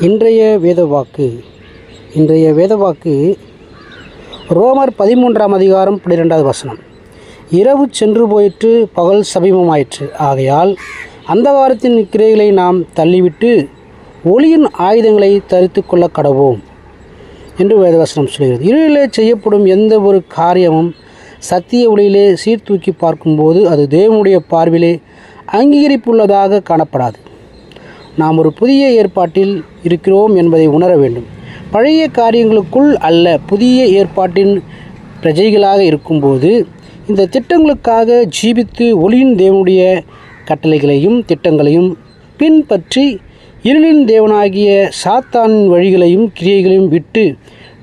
இன்றைய வேதவாக்கு இன்றைய வேதவாக்கு ரோமர் பதிமூன்றாம் அதிகாரம் பன்னிரெண்டாவது வசனம். இரவு சென்று போயிற்று பகல் சமீபமாயிற்று. ஆகையால் அந்தகாரத்தின் கிரைகளை நாம் தள்ளிவிட்டு ஒளியின் ஆயுதங்களை தரித்து கொள்ள கடவோம் என்று வேதவசனம் சொல்கிறது. இருளிலே செய்யப்படும் எந்த ஒரு காரியமும் சத்திய ஒளியிலே சீர்தூக்கி பார்க்கும்போது அது தேவனுடைய பார்வையிலே அங்கீகரிப்புள்ளதாக காணப்படாது. நாம் ஒரு புதிய ஏற்பாட்டில் இருக்கிறோம் என்பதை உணர வேண்டும். பழைய காரியங்களுக்குள் அல்ல புதிய ஏற்பாட்டின் பிரஜைகளாக இருக்கும்போது இந்த திட்டங்களுக்காக ஜீவித்து ஒளியின் தேவனுடைய கட்டளைகளையும் திட்டங்களையும் பின்பற்றி இருளின் தேவனாகிய சாத்தானின் வழிகளையும் கிரியைகளையும் விட்டு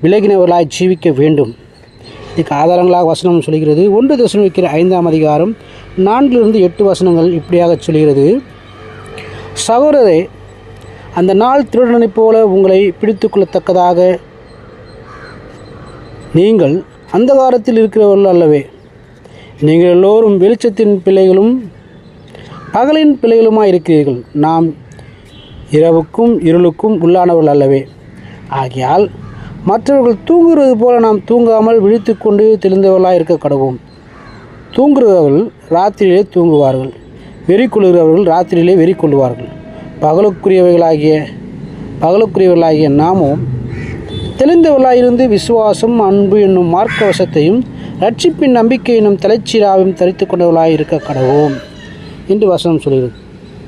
விலகினவர்களாய் ஜீவிக்க வேண்டும். இதுக்கு ஆதாரங்களாக வசனம் சொல்கிறது. ஒன்று தசனம் வைக்கிற ஐந்தாம் அதிகாரம் நான்கிலிருந்து எட்டு வசனங்கள் இப்படியாக சொல்கிறது. சகோதரே அந்த நாள் திருடனைப் போல உங்களை பிடித்து கொள்ளத்தக்கதாக நீங்கள் அந்தகாரத்தில் இருக்கிறவர்கள் அல்லவே. நீங்கள் எல்லோரும் வெளிச்சத்தின் பிள்ளைகளும் பகலின் பிள்ளைகளுமாக இருக்கிறீர்கள். நாம் இரவுக்கும் இருளுக்கும் உள்ளானவர்கள் அல்லவே. ஆகையால் மற்றவர்கள் தூங்குகிறது போல நாம் தூங்காமல் விழித்து கொண்டு தெளிந்தவர்களாக இருக்க கடவோம் தூங்குகிறவர்கள் ராத்திரியிலே தூங்குவார்கள். வெறி கொள்கிறவர்கள் ராத்திரியிலே வெறி கொள்வார்கள் பகலுக்குரியவைகளாகிய பகலுக்குரியவர்களாகிய நாமும் தெளிந்தவர்களாயிருந்து விசுவாசம் அன்பு என்னும் மார்க்க வசத்தையும் ரட்சிப்பின் நம்பிக்கை என்னும் தலைச்சீராவையும் தரித்து கொண்டவர்களாக இருக்க கடவோம் என்று வசனம் சொல்கிறது.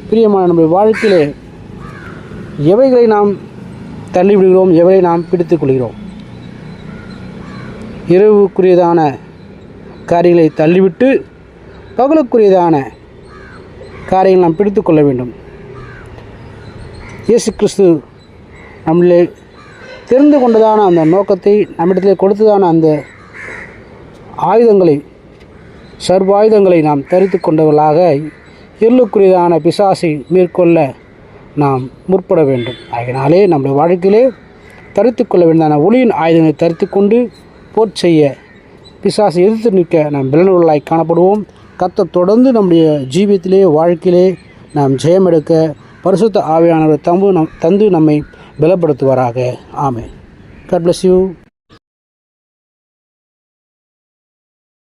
பிரியமான நம்முடைய வாழ்க்கையிலே எவைகளை நாம் தள்ளிவிடுகிறோம் எவைகளை நாம் பிடித்துக் கொள்கிறோம்? இரவுக்குரியதான காரியங்களை தள்ளிவிட்டு பகலுக்குரியதான காரியங்கள் நாம் பிடித்து கொள்ள வேண்டும். இயேசு கிறிஸ்து நம்மளே தெரிந்து கொண்டதான அந்த நோக்கத்தை நம்மிடத்தில் கொடுத்ததான அந்த ஆயுதங்களை சர்வாயுதங்களை நாம் தரித்து கொண்டவர்களாக இருளுக்குரியதான பிசாசை மேற்கொள்ள நாம் முற்பட வேண்டும். ஆகினாலே நம்முடைய வாழ்க்கையிலே தரித்து கொள்ள வேண்டியதான ஒளியின் ஆயுதங்களை தரித்து கொண்டு போர் செய்ய பிசாசை எதிர்த்து நிற்க நாம் விலனுள்ளாய் காணப்படுவோம். கத்த தொடர்ந்து நம்முடைய ஜீவியத்திலே வாழ்க்கையிலே நாம் ஜெயம் எடுக்க பரிசுத்த ஆவியானவர் தம்பு நம் தந்து நம்மை பலப்படுத்துவாராக. ஆமே கட் பிளஸ் யூ